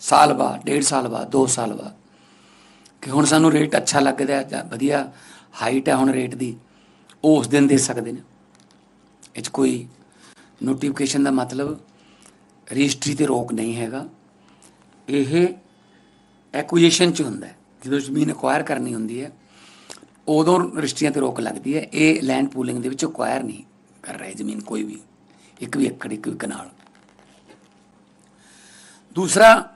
ਸਾਲ ਬਾਅਦ, ਡੇਢ ਸਾਲ ਬਾਅਦ 2 ਸਾਲ ਬਾਅਦ। ਕਿ ਹੁਣ ਸਾਨੂੰ ਰੇਟ ਅੱਛਾ ਲੱਗਦਾ ਹੈ ਜਾਂ ਵਧੀਆ ਹਾਈਟ ਹੈ ਹੁਣ ਰੇਟ ਦੀ, ਉਹ ਉਸ ਦਿਨ ਦੇ ਸਕਦੇ ਨੇ। ਇਹ 'ਚ ਕੋਈ ਨੋਟੀਫਿਕੇਸ਼ਨ ਦਾ ਮਤਲਬ ਰਜਿਸਟਰੀ ਤੇ ਰੋਕ ਨਹੀਂ ਹੈਗਾ। ਇਹ ਐਕੁਜੀਸ਼ਨ ਚ ਹੁੰਦਾ ਹੈ। ਜਦੋਂ ਜ਼ਮੀਨ ਅਕਵਾਇਰ ਕਰਨੀ ਹੁੰਦੀ ਹੈ, ਉਦੋਂ ਰਜਿਸਟਰੀਆਂ ਤੇ ਰੋਕ ਲੱਗਦੀ ਹੈ। ਇਹ ਲੈਂਡ ਪੂਲਿੰਗ ਦੇ ਵਿੱਚ ਅਕਵਾਇਰ ਨਹੀਂ ਕਰ ਰਹੇ ਜ਼ਮੀਨ ਕੋਈ ਵੀ। ਇੱਕ ਵੀ ਏਕੜ, ਇੱਕ ਵੀ ਕਨਾਲ। ਦੂਸਰਾ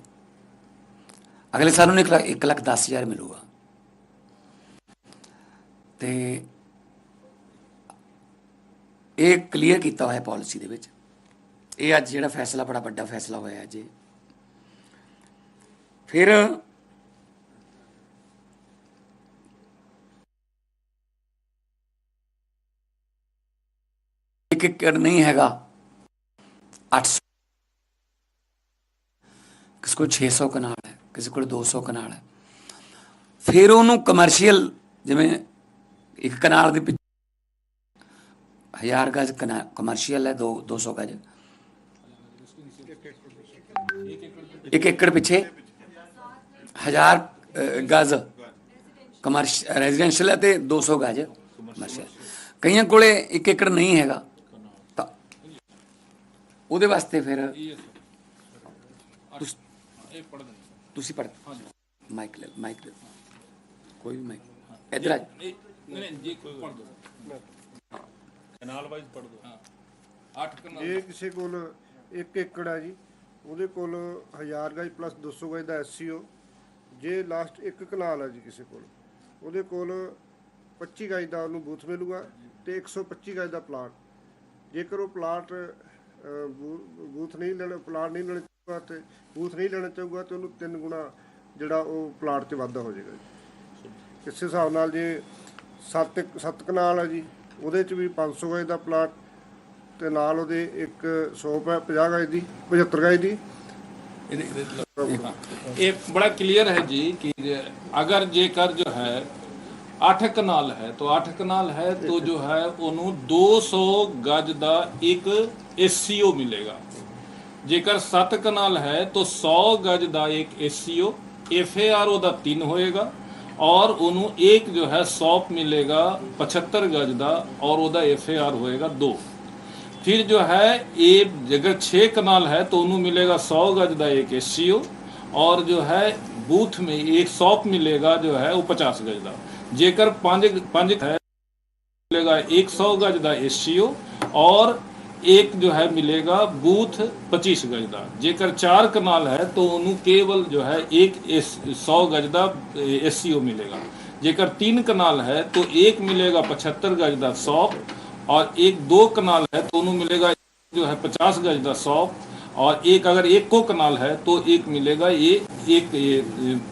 ਅਗਲੇ ਸਾਲ ਨੂੰ 1 ਲੱਖ 10 ਹਜ਼ਾਰ ਮਿਲੂਗਾ। ਤੇ ਇਹ ਕਲੀਅਰ ਕੀਤਾ ਹੋਇਆ ਪਾਲਿਸੀ ਦੇ ਵਿੱਚ। ਇਹ ਅੱਜ ਜਿਹੜਾ ਫੈਸਲਾ, ਬੜਾ ਵੱਡਾ ਫੈਸਲਾ ਹੋਇਆ ਅੱਜ ਫਿਰ ਇੱਕ ਏਕੜ ਨਹੀਂ ਹੈਗਾ। 800 ਕਿਸ ਕੋਲ 600 ਕਨਾਲ ਹੈ। ਕਿਸੇ ਕੋਲ 200 ਕਨਾਲ ਹੈ। ਫਿਰ ਉਹਨੂੰ ਕਮਰਸ਼ੀਅਲ ਜਿਵੇਂ ਇੱਕ ਕਨਾਲ ਦੇ ਪਿੱਛੇ ਹਜ਼ਾਰ ਗਜ ਕਮਰਸ਼ੀਅਲ ਹੈ 2 200 ਗਜ। ਇੱਕ ਏਕੜ ਪਿੱਛੇ ਹਜ਼ਾਰ ਅ, ਗਜ ਕਮਰਸ਼ੀਅਲ ਰੈਜ਼ੀਡੈਂਸ਼ੀਅਲ ਹੈ ਤੇ 200 ਗਜ ਕਮਰਸ਼ੀਅਲ ਕਈਆਂ ਕੋਲੇ ਇੱਕ ਏਕੜ ਨਹੀਂ ਹੈਗਾ। ਤਾਂ ਉਹਦੇ ਵਾਸਤੇ ਫਿਰ ਤੁਸ- ਤੁਸੀਂ ਪੜ ਮਾਈਕ ਲੈ ਮਾਈਕ ਲੈ ਕੋਈ ਵੀ ਮਾਈਕ ਇਧਰ ਆ ਨਹੀਂ ਨਹੀਂ ਜੀ ਕੋਈ ਪੜ ਦੋ ਕਨਾਲ ਵਾਈਜ਼ ਪੜ ਦੋ ਹਾਂ 8 ਕਨਾਲ ਜੇ ਕਿਸੇ ਕੋਲ 1 ਏਕੜ ਹੈ ਜੀ ਉਹਦੇ ਕੋਲ 1000 ਗਜ ਪਲੱਸ 200 ਗਜ ਦਾ ਐਸਸੀਓ ਜੇ ਲਾਸਟ ਇੱਕ ਕਨਾਲ ਹੈ ਜੀ ਕਿਸੇ ਕੋਲ ਉਹਦੇ ਕੋਲ 25 ਗਜ ਦਾ ਉਹਨੂੰ ਬੂਥ ਮਿਲੂਗਾ ਤੇ 125 ਗਜ ਦਾ ਪਲਾਟ ਜੇਕਰ ਉਹ ਪਲਾਟ ਬੂਥ ਨਹੀਂ ਲੈਣਾ ਪਲਾਟ ਨਹੀਂ ਲੈਣਾ ਚਾਹੂਗਾ ਤੇ ਬੂਥ ਨਹੀਂ ਲੈਣਾ ਚਾਹੂਗਾ ਤੇ ਉਹਨੂੰ ਤਿੰਨ ਗੁਣਾ ਜਿਹੜਾ ਉਹ ਪਲਾਟ 'ਚ ਵਾਧਾ ਹੋ ਜਾਏਗਾ ਜੀ ਇਸੇ ਹਿਸਾਬ ਨਾਲ ਜੇ 7 7 ਕਨਾਲ ਹੈ ਜੀ ਉਹਦੇ 'ਚ ਵੀ 500 ਗਜ ਦਾ ਪਲਾਟ ਤੇ ਨਾਲ ਉਹਦੇ ਇੱਕ 100 50 ਗਜ ਦੀ 75 ਗਜ ਦੀ ये बड़ा क्लियर है जी कि अगर जेकर जो है 8 ਕਨਾਲ ਹੈ तो 8 ਕਨਾਲ ਹੈ तो जो है ਉਹਨੂੰ 200 ਗਜ ਦਾ ਇੱਕ ਐਸਸੀਓ ਮਿਲੇਗਾ ਜੇਕਰ 7 ਕਨਾਲ ਹੈ तो 100 ਗਜ ਦਾ ਇੱਕ ਐਸਸੀਓ ਐਫਏਆਰ ਉਹਦਾ 3 ਹੋਏਗਾ ਔਰ ਉਹਨੂੰ ਇੱਕ ਜੋ ਹੈ ਸੌਪ ਮਿਲੇਗਾ 75 ਗਜ ਦਾ ਔਰ ਉਹਦਾ ਐਫ ਆਰ ਹੋਏਗਾ 2 फिर जो है ये अगर छः कनाल है तो उन्हें मिलेगा सौ गज का एक एस और जो है बूथ में एक सौप मिलेगा जो है वो पचास गज का जेकर पांच पांच है मिलेगा एक सौ गज का एस और एक जो है मिलेगा बूथ पच्चीस गज का जेकर चार कनाल है तो उन्हें केवल जो है एक एस सौ गज का एस मिलेगा जेकर तीन कनाल है तो एक मिलेगा पचहत्तर गज का सौप और एक दो कनाल है तो उन्हें मिलेगा जो है पचास गज का सौप और एक अगर एक को कनाल है तो एक मिलेगा ये एक ये,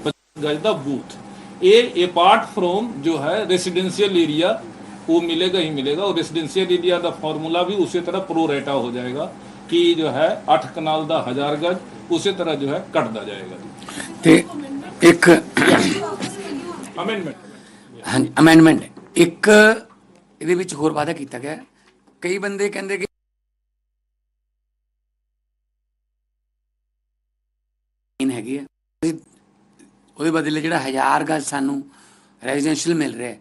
पचास गज का बूथ ये अपार्ट फ्रॉम जो है रेसिडेंशियल एरिया वो मिलेगा ही मिलेगा और रेसिडेंशियल एरिया का फार्मूला भी उसी तरह प्रो रेटा हो जाएगा कि जो है अठ कनाल का हजार गज उसी तरह जो है कटता जाएगा ਤੇ ਇੱਕ अमेंडमेंट ਹਾਂਜੀ ਅਮੈਂਡਮੈਂਟ ਇੱਕ ਇਹਦੇ ਵਿੱਚ ਹੋਰ ਵਾਅਦਾ ਕੀਤਾ ਗਿਆ ਹੈ। ਕਈ ਬੰਦੇ ਕਹਿੰਦੇ ਕਿ ਜ਼ਮੀਨ ਹੈਗੀ ਹੈ ਅਸੀਂ ਉਹਦੇ ਬਦਲੇ ਜਿਹੜਾ 1000 ਗਜ ਸਾਨੂੰ ਰੈਜ਼ੀਡੈਂਸ਼ੀਅਲ ਮਿਲ ਰਿਹਾ ਹੈ,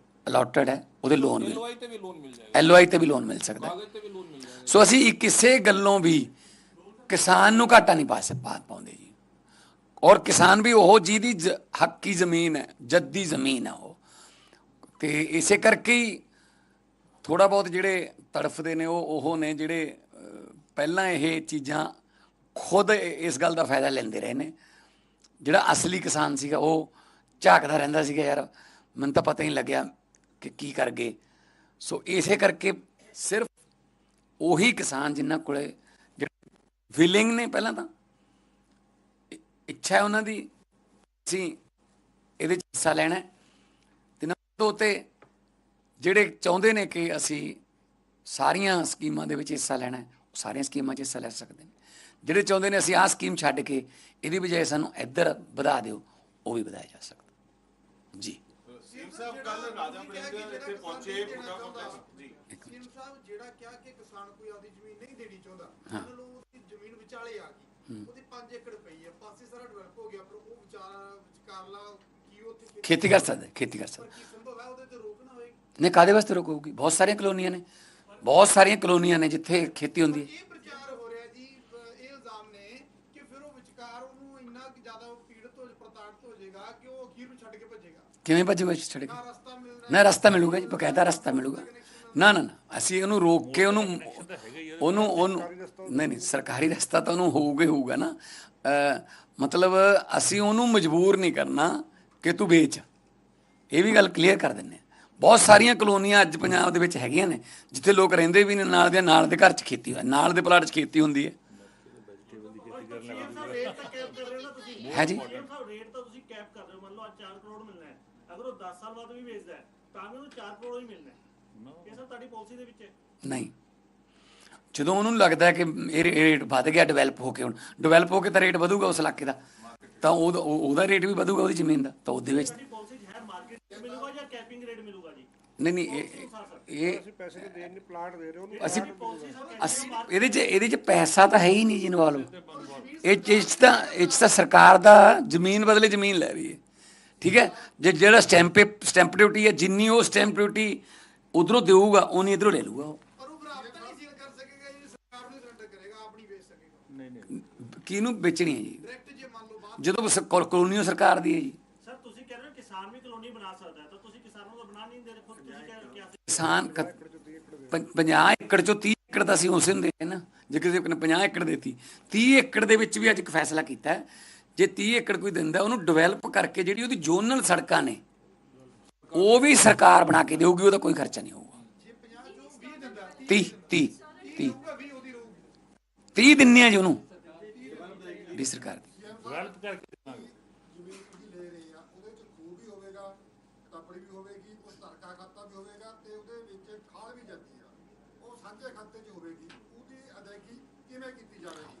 ਅਲੋਟਡ ਹੈ ਉਹਦੇ ਲੋਨ ਵੀ ਐਲਓਆਈ ਤੇ ਵੀ ਲੋਨ ਮਿਲ ਤੇ ਵੀ ਲੋਨ ਮਿਲ ਸਕਦਾ। ਸੋ ਅਸੀਂ ਕਿਸੇ ਗੱਲੋਂ ਵੀ ਕਿਸਾਨ ਨੂੰ ਘਾਟਾ ਨਹੀਂ ਪਾ ਪਾਉਂਦੇ ਜੀ। ਔਰ ਕਿਸਾਨ ਵੀ ਉਹ ਜਿਹਦੀ ਹੱਕ ਦੀ ਜ਼ਮੀਨ ਹੈ ਜੱਦੀ ਜ਼ਮੀਨ ਹੈ ਉਹ। ਤੇ ਇਸੇ ਕਰਕੇ ਹੀ ਥੋੜਾ ਬਹੁਤ ਜਿਹੜੇ ਤੜਫਦੇ ਨੇ ਉਹ ਉਹ ਨੇ ਜਿਹੜੇ ਪਹਿਲਾਂ ਇਹ ਚੀਜ਼ਾਂ ਖੁਦ ਇਸ ਗੱਲ ਦਾ ਫਾਇਦਾ ਲੈਂਦੇ ਰਹੇ ਨੇ। ਜਿਹੜਾ ਅਸਲੀ ਕਿਸਾਨ ਸੀਗਾ ਉਹ ਝਾਕਦਾ ਰਹਿੰਦਾ ਸੀਗਾ ਯਾਰ। ਮੈਨੂੰ ਤਾਂ ਪਤਾ ਹੀ ਲੱਗਿਆ ਕਿ ਕੀ ਕਰ ਗਏ? ਸੋ ਇਸੇ ਕਰਕੇ ਸਿਰਫ ਉਹੀ ਕਿਸਾਨ ਜਿਨ੍ਹਾਂ ਕੋਲੇ ਜਿਹੜੇ ਵਿਲਿੰਗ ਨੇ ਪਹਿਲਾਂ ਤਾਂ ਇੱਛਾ ਹੈ ਉਹਨਾਂ ਦੀ, ਅਸੀਂ ਇਹਦੇ ਚ ਹਿੱਸਾ ਲੈਣਾ ਹੈ। ਤੇ ਨੰਬਰ ਦੋ ਤੇ ਜਿਹੜੇ ਚਾਹੁੰਦੇ ਨੇ ਕਿ ਅਸੀਂ ਸਾਰੀਆਂ ਸਕੀਮਾਂ ਦੇ ਵਿੱਚ ਹਿੱਸਾ ਲੈਣਾ ਹੈ, ਉਹ ਸਾਰੀਆਂ ਸਕੀਮਾਂ 'ਚ ਹਿੱਸਾ ਲੈ ਸਕਦੇ ਨੇ। ਜਿਹੜੇ ਚਾਹੁੰਦੇ ਨੇ ਅਸੀਂ ਆਹ ਸਕੀਮ ਛੱਡ ਕੇ ਇਹਦੀ ਬਜਾਏ ਸਾਨੂੰ ਇੱਧਰ ਵਧਾ ਦਿਓ, ਉਹ ਵੀ ਵਧਾਇਆ ਜਾ ਸਕਦਾ। ਜੀ। ਸਾਹਿਬ ਕੱਲ ਰਾਜਾ ਵੜਿੰਗ ਇੱਥੇ ਪਹੁੰਚੇ ਬੂਟਾ ਕੰਪਲੈਕਸ ਜੀ। ਸੀਮ ਸਾਹਿਬ ਜਿਹੜਾ ਕਿਹਾ ਕਿ ਕਿਸਾਨ ਕੋਈ ਆਪਦੀ ਜ਼ਮੀਨ ਨਹੀਂ ਦੇਣੀ ਚਾਹੁੰਦਾ ਉਹਨਾਂ ਨੂੰ ਉਹਦੀ ਜ਼ਮੀਨ ਵਿਚਾਲੇ ਆ ਗਈ। ਉਹਦੀ 5 ਏਕੜ ਪਈ ਹੈ ਪਾਸੇ ਸਾਰਾ ਡਿਵੈਲਪ ਹੋ ਗਿਆ ਪਰ ਉਹ ਵਿਚਾਰਾ ਵਿਚਕਾਰਲਾ ਕੀ ਉੱਥੇ ਖੇਤੀ ਕਰ ਸਕਦਾ ਖੇਤੀ ਕਰ ਸਕਦਾ। ਕੀ ਸੰਭਵ ਹੈ ਉਹਦੇ ਤੇ ਰੋਕ ਨਾ ਹੋਏਗੀ ਨੇ ਕਾਦੇ ਵਾਸਤੇ ਰੋਕੂਗੀ ਬਹੁਤ ਸਾਰੀਆਂ ਕਲੋਨੀਆਂ ਨੇ ਬਹੁਤ ਸਾਰੀਆਂ ਕਲੋਨੀਆਂ ਨੇ ਜਿੱਥੇ ਖੇਤੀ ਹੁੰਦੀ ਹੋ ਰਿਹਾ ਜੀ ਅਹ ਇਹ ਇਲਜ਼ਾਮ ਨੇ ਕਿ ਫਿਰ ਉਹ ਵਿਚਕਾਰ ਉਹਨੂੰ ਇੰਨਾ ਕਿ ਜ਼ਿਆਦਾ ਪੀੜਤ ਹੋ ਪ੍ਰਤਾੜਿਤ ਹੋ ਜਾਏਗਾ ਕਿ ਉਹ ਅਖੀਰ ਨੂੰ ਛੱਡ ਕੇ ਭੱਜੇਗਾ ਕਿਵੇਂ ਭੱਜੂਗਾ ਛੱਡ ਕੇ ਨਾ ਰਸਤਾ ਮਿਲੂਗਾ ਜੀ ਬਕਾਇਦਾ ਰਸਤਾ ਮਿਲੂਗਾ। ਨਾ ਨਾ ਨਾ ਅਸੀਂ ਉਹਨੂੰ ਰੋਕ ਕੇ ਉਹਨੂੰ ਉਹਨੂੰ ਉਹਨੂੰ ਨਹੀਂ ਨਹੀਂ ਸਰਕਾਰੀ ਰਸਤਾ ਤਾਂ ਉਹਨੂੰ ਹੋਊਗਾ ਹੀ ਹੋਊਗਾ ਨਾ। ਮਤਲਬ ਅਸੀਂ ਉਹਨੂੰ ਮਜਬੂਰ ਨਹੀਂ ਕਰਨਾ ਕਿ ਤੂੰ ਵੇਚ। ਇਹ ਵੀ ਗੱਲ ਕਲੀਅਰ ਕਰ ਦਿੰਨੇ। ਬਹੁਤ ਸਾਰੀਆਂ ਕਲੋਨੀਆਂ ਅੱਜ ਪੰਜਾਬ ਦੇ ਵਿੱਚ ਹੈਗੀਆਂ ਨੇ ਜਿੱਥੇ ਲੋਕ ਰਹਿੰਦੇ ਵੀ ਨੇ ਨਾਲ ਦੇ ਨਾਲ ਦੇ ਘਰ 'ਚ ਖੇਤੀ ਹੋਇਆ ਨਾਲ ਦੇ ਪਲਾਟ 'ਚ ਖੇਤੀ ਹੁੰਦੀ ਹੈ। ਹੋ ਜੀ। ਰੇਟ ਤਾਂ ਤੁਸੀਂ ਕੈਪ ਕਰ ਰਹੇ ਹੋ ਮੰਨ ਲਓ ਅੱਜ 4 ਕਰੋੜ ਮਿਲਣਾ ਹੈ। ਅਗਰ ਉਹ 10 ਸਾਲ ਬਾਅਦ ਵੀ ਵੇਚਦਾ ਹੈ ਤਾਂ ਵੀ ਉਹਨੂੰ 4 ਕਰੋੜ ਹੀ ਮਿਲਣਾ ਹੈ। ਇਹ ਸਭ ਤੁਹਾਡੀ ਪਾਲਿਸੀ ਦੇ ਵਿੱਚ ਹੈ? ਨਹੀਂ। ਜਦੋਂ ਉਹਨੂੰ ਲੱਗਦਾ ਹੈ ਕਿ ਇਹ ਰੇਟ ਵੱਧ ਗਿਆ ਡਿਵੈਲਪ ਹੋ ਕੇ ਹੁਣ ਡਿਵੈਲਪ ਹੋ ਕੇ ਤਾਂ ਰੇਟ ਵਧੂਗਾ ਉਸ ਇਲਾਕੇ ਦਾ। ਤਾਂ ਉਹਦਾ ਉਹ- ਉਹਦਾ ਰੇਟ ਵੀ ਵਧੂਗਾ ਉਹਦੀ ਜ਼ਮੀਨ ਦਾ ਤਾਂ ਉਹਦੇ ਵਿੱਚ ਤੁਹਾਡੀ ਪਾਲਿਸੀ 'ਚ ਹੈ ਮਾਰਕੀਟ ਰੇਟ ਮਿਲੂਗਾ ਜਾਂ ਕੈਪਿੰਗ ਰੇਟ ਮਿਲੂਗਾ ਜੀ? ਨਹੀਂ ਨਹੀਂ ਇਹ ਇਹ ਅਸੀਂ ਪੈਸੇ ਤੇ ਦੇਣ ਨਹੀਂ ਪਲਾਟ ਦੇ ਰਹੇ ਉਹਨੂੰ ਅਸੀਂ ਪਾਲਿਸੀ ਸਭ ਅਸੀਂ ਇਹਦੇ 'ਚ ਇਹਦੇ 'ਚ ਪੈਸਾ ਤਾਂ ਹੈ ਹੀ ਨਹੀਂ ਜੀ ਇਨਵੋਲਵ ਇਹ 'ਚ- ਇਹ 'ਚ ਤਾਂ ਇਹ 'ਚ ਤਾਂ ਸਰਕਾਰ ਦਾ ਜ਼ਮੀਨ ਬਦਲੇ ਜ਼ਮੀਨ ਲੈ ਰਹੀ ਹੈ। ਠੀਕ ਹੈ? ਜੇ ਜਿਹੜਾ ਸਟੈਂਪ ਸਟੈਂਪ ਡਿਊਟੀ ਹੈ ਜਿੰਨੀ ਉਹ ਸਟੈਂਪ ਡਿਊਟੀ ਉਧਰੋਂ ਦੇਊਗਾ ਉਨੀ ਇਧਰੋਂ ਲੈ ਲੂਗਾ ਉਹ। ਪਰ ਉਹ ਬਰਾਬਰ ਨਹੀਂ ਸੀਲ ਕਰ ਸਕੇਗਾ ਜੀ ਸਰਕਾਰ ਨੂੰ ਸਰੈਂਡਰ ਕਰੇਗਾ ਆਪ ਨਹੀਂ ਵੇਚ ਸਕੇਗਾ। ਕਿਹਨੂੰ ਵੇਚਣੀ ਹੈ ਜੀ? ਜਦੋਂ ਸ- ਕੋ- ਕਲੋਨੀਓ ਸਰਕਾਰ ਦੀ ਹੈ ਜੀ। ਸਰ ਤੁਸੀਂ ਕਹਿ ਰਹੇ ਹੋ ਕਿਸਾਨ ਵੀ ਕਲੋਨੀ ਬਣਾ ਸਕਦਾ ਹੈ ਤਾਂ ਤੁਸੀਂ ਕਿਸਾਨਾਂ ਨੂੰ ਬਣਾ ਨਹੀਂ ਦੇ ਰਹੇ ਖੁਦ ਤੁਸੀਂ ਸੀ ਕਿਸਾਨ ਕ- 50 ਏਕੜ ਚੋਂ 30 ਏਕੜ ਤਾਂ ਅਸੀਂ ਉਸੇ ਨੂੰ ਦੇ ਨਾ। ਜੇ ਕਿਸੇ ਨੇ 50 ਏਕੜ ਦੇਤੀ 30 ਏਕੜ ਦੇ ਵਿੱਚ ਵੀ ਅੱਜ ਇੱਕ ਫੈਸਲਾ ਕੀਤਾ ਹੈ ਜੇ 30 ਏਕੜ ਕੋਈ ਦਿੰਦਾ, ਉਹਨੂੰ ਡਿਵੈਲਪ ਕਰਕੇ ਜਿਹੜੀ ਉਹਦੀ ਜ਼ੋਨਲ ਸੜਕਾਂ ਨੇ, ਉਹ ਵੀ ਸਰਕਾਰ ਬਣਾ ਕੇ ਦੇਊਗੀ, ਉਹਦਾ ਕੋਈ ਖਰਚਾ ਨਹੀਂ ਹੋਊਗਾ। 30 30 30 30 ਦਿੰਨੇ ਆ ਜੀ ਉਹਨੂੰ ਦੀ ਸਰਕਾਰ ਦੀ ਡਿਵੈਲਪ ਕਰਕੇ ਦੇਵਾਂਗੇ ਜ਼ਮੀਨ ਤੁਸੀਂ ਲੈ ਰਹੇ ਆ ਉਹਦੇ ਚ ਖੂਹ ਵੀ ਹੋਵੇਗਾ ਤਪੜੀ ਵੀ ਹੋਵੇਗੀ ਉਸ ਧਰਕਾ ਖਾਤਾ ਵੀ ਹੋਵੇਗਾ ਤੇ ਉਹਦੇ ਵਿੱਚ ਖਾਲ ਵੀ ਜਾਂਦੀ ਆ ਉਹ ਸਾਂਝੇ ਖਾਤੇ 'ਚ ਹੋਵੇਗੀ ਉਹਦੀ ਅਦਾਇਗੀ ਕਿਵੇਂ ਕੀਤੀ ਜਾਵੇਗੀ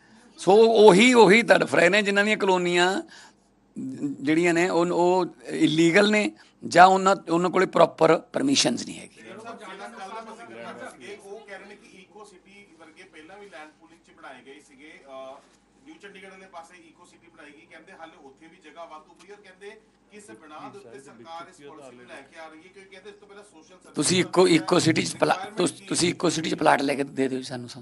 ਸੋ ਉਹੀ ਉਹੀ ਤੜਫ ਰਹੇ ਨੇ ਜਿਨ੍ਹਾਂ ਦੀਆਂ ਕਲੋਨੀਆਂ ਜਿਹੜੀਆਂ ਨੇ ਉਹ ਉਹ ਇਲੀਗਲ ਨੇ ਜਾਂ ਉਹਨਾਂ ਉਹਨਾਂ ਕੋਲੇ ਪ੍ਰੋਪਰ ਪਰਮਿਸ਼ਨਸ ਨਹੀਂ ਹੈਗੀ। ਉਹ ਕਹਿ ਰਹੇ ਨੇ ਕਿ ਈਕੋ ਸਿਟੀ ਵਰਗੇ ਪਹਿਲਾਂ ਵੀ ਲੈਂਡ ਪੂਲਿੰਗ ਚ ਬਣਾਏ ਗਏ ਸੀਗੇ। ਨਿਊ ਚੰਡੀਗੜ੍ਹ ਵਾਲੇ ਪਾਸੇ ਈਕੋ ਸਿਟੀ ਬਣਾਈ ਗਈ। ਕਹਿੰਦੇ ਹਾਲੇ ਉੱਥੇ ਵੀ ਜਗ੍ਹਾ ਵਾਧੂ ਪਈ ਔਰ ਕਹਿੰਦੇ ਕਿਸ ਬਣਾ ਦੇ ਉੱਤੇ ਸਰਕਾਰ ਇਸ ਪਾਲਿਸੀ ਨੂੰ ਲੈ ਕੇ ਆ ਰਹੀ ਹੈ ਕਿਉਂਕਿ ਕਹਿੰਦੇ ਇਸ ਤੋਂ ਪਹਿਲਾਂ ਸੋਸ਼ਲ ਤੁਸੀਂ ਇੱਕੋ ਇੱਕੋ ਸਿਟੀ ਚ ਤੁਸ- ਤੁਸੀਂ ਇੱਕੋ ਸਿਟੀ ਚ ਪਲਾਟ ਲੈ ਕੇ ਦੇ ਦਿਓ ਸਾਨੂੰ ਸਾ।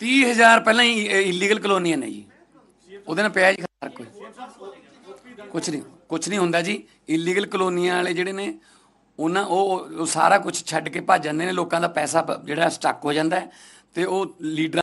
30000 ਪਹਿਲਾਂ ਹੀ ਇਲੀਗਲ ਕਲੋਨੀਆਂ ਨੇ ਜੀ। ਉਹਦੇ ਨਾਲ ਪਿਆ ਜੀ ਫ਼ਰਕ ਕੋਈ। ਕੁਝ ਨਹੀਂ ਕੁਝ ਨਹੀਂ ਹੁੰਦਾ ਜੀ। ਇਲੀਗਲ ਕਲੋਨੀਆਂ ਵਾਲੇ ਜਿਹੜੇ ਨੇ, ਉਹਨਾਂ ਉਹ ਸਾਰਾ ਕੁਝ ਛੱਡ ਕੇ ਭੱਜ ਜਾਂਦੇ ਨੇ। ਲੋਕਾਂ ਦਾ ਪੈਸਾ ਜਿਹੜਾ ਸਟਕ ਹੋ ਜਾਂਦਾ ਤੇ ਉਹ ਲੀਡਰਾਂ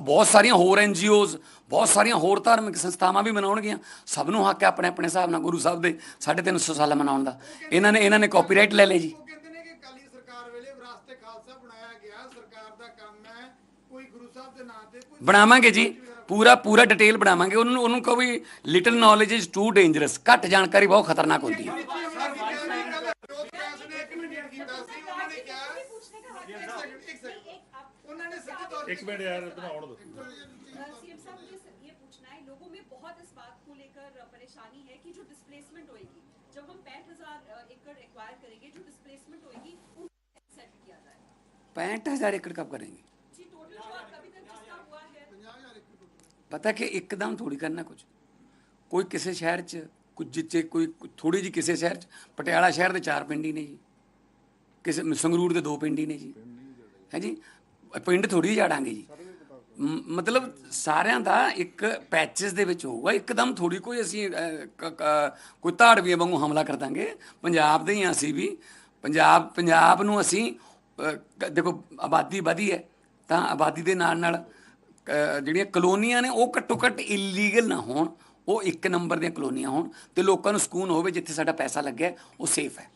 ਬਹੁਤ ਸਾਰੀਆਂ ਹੋਰ ਐਨਜੀਓਜ਼ ਬਹੁਤ ਸਾਰੀਆਂ ਹੋਰ ਧਾਰਮਿਕ ਸੰਸਥਾਵਾਂ ਵੀ ਮਨਾਉਣਗੀਆਂ। ਸਭ ਨੂੰ ਹੱਕ ਹੈ ਆਪਣੇ ਆਪਣੇ ਹਿਸਾਬ ਨਾਲ ਗੁਰੂ ਸਾਹਿਬ ਦੇ 350 ਸਾਲ ਮਨਾਉਣ ਦਾ। ਇਹਨਾਂ ਨੇ ਇਹਨਾਂ ਨੇ ਕਾਪੀਰਾਈਟ ਲੈ ਲਏ ਜੀ। ਉਹ ਕਹਿੰਦੇ ਨੇ ਕਿ ਕਾਲੀ ਸਰਕਾਰ ਵੇਲੇ ਵਿਰਾਸਤੇ ਖਾਲਸਾ ਬਣਾਇਆ ਗਿਆ ਸਰਕਾਰ ਦਾ ਕੰਮ ਹੈ ਕੋਈ ਗੁਰੂ ਸਾਹਿਬ ਦੇ ਨਾਂ ਤੇ ਕੋਈ ਬਣਾਵਾਂਗੇ ਜੀ। ਪੂਰਾ ਪੂਰਾ ਡਿਟੇਲ ਬਣਾਵਾਂਗੇ। ਉਹਨੂੰ ਉਹਨੂੰ ਕਹੋ ਵੀ little knowledge is too dangerous ਘੱਟ ਜਾਣਕਾਰੀ ਬਹੁਤ ਖਤਰਨਾਕ ਹੁੰਦੀ ਹੈ। ਕੀਤਾ ਸੀ ਉਹਨਾਂ ਨੇ? ਕਿਹਾ ਇੱਕ ਸੈਕਿੰਡ ਇੱਕ ਸੈਕਿੰਡ ਉਹਨਾਂ ਨੇ ਸਿੱਧੇ ਤੌਰ ਇੱਕ ਮਿੰਟ ਯਾਰ ਬਣਾਉਣ ਦੋ सीएम साहब मुझे ये पूछना है लोगों में बहुत इस बात को लेकर परेशानी है कि जो डिस्प्लेसमेंट होएगी जब हम पैंठ हजार एकड़ एक्वायर करेंगे जो डिस्प्लेसमेंट होएगी उनको सेट किया जाएगा पैंठ हजार एकड़ कब करेंगे जी टोटल जो आपका अभी तक जिसका हुआ है ਪਤਾ ਕਿ ਇੱਕਦਮ ਥੋੜੀ ਕਰਨਾ ਕੁਝ ਕੋਈ ਕਿਸੇ ਸ਼ਹਿਰ 'ਚ ਕੁਝ ਜਿੱਚੇ ਕੋਈ ਥੋੜੀ ਜੀ ਕਿਸੇ ਸ਼ਹਿਰ 'ਚ ਪਟਿਆਲਾ ਸ਼ਹਿਰ ਦੇ ਚਾਰ ਪਿੰਡ ਹੀ ਨੇ ਜੀ ਕਿਸੇ ਸੰਗਰੂਰ ਦੇ ਦੋ ਪਿੰਡ ਹੀ ਨੇ ਜੀ ਹੈ ਜੀ ਪਿੰਡ ਥੋੜੀ ਜਾੜਾਂਗੇ ਜੀ। ਮ- ਮਤਲਬ ਸਾਰਿਆਂ ਦਾ ਇੱਕ ਪੈਚਸ ਦੇ ਵਿੱਚ ਹੋਊਗਾ। ਇੱਕਦਮ ਥੋੜੀ ਕੋਈ ਅਸੀਂ ਕੋਈ ਧਾੜਵੀਆਂ ਵਾਂਗੂ ਹਮਲਾ ਕਰ ਦਾਂਗੇ। ਪੰਜਾਬ ਦੇ ਹੀ ਹਾਂ ਅਸੀਂ ਵੀ। ਪੰਜਾਬ ਪੰਜਾਬ ਨੂੰ ਅਸੀਂ ਦੇਖੋ ਆਬਾਦੀ ਵਧੀ ਹੈ, ਤਾਂ ਆਬਾਦੀ ਦੇ ਨਾਲ ਨਾਲ ਜਿਹੜੀਆਂ ਕਲੋਨੀਆਂ ਨੇ, ਉਹ ਘੱਟੋ ਘੱਟ ਇਲੀਗਲ ਨਾ ਹੋਣ। ਉਹ ਇੱਕ ਨੰਬਰ ਦੀਆਂ ਕਲੋਨੀਆਂ ਹੋਣ ਤੇ ਲੋਕਾਂ ਨੂੰ ਸਕੂਨ ਹੋਵੇ ਜਿੱਥੇ ਸਾਡਾ ਪੈਸਾ ਲੱਗਿਆ, ਉਹ ਸੇਫ ਹੈ।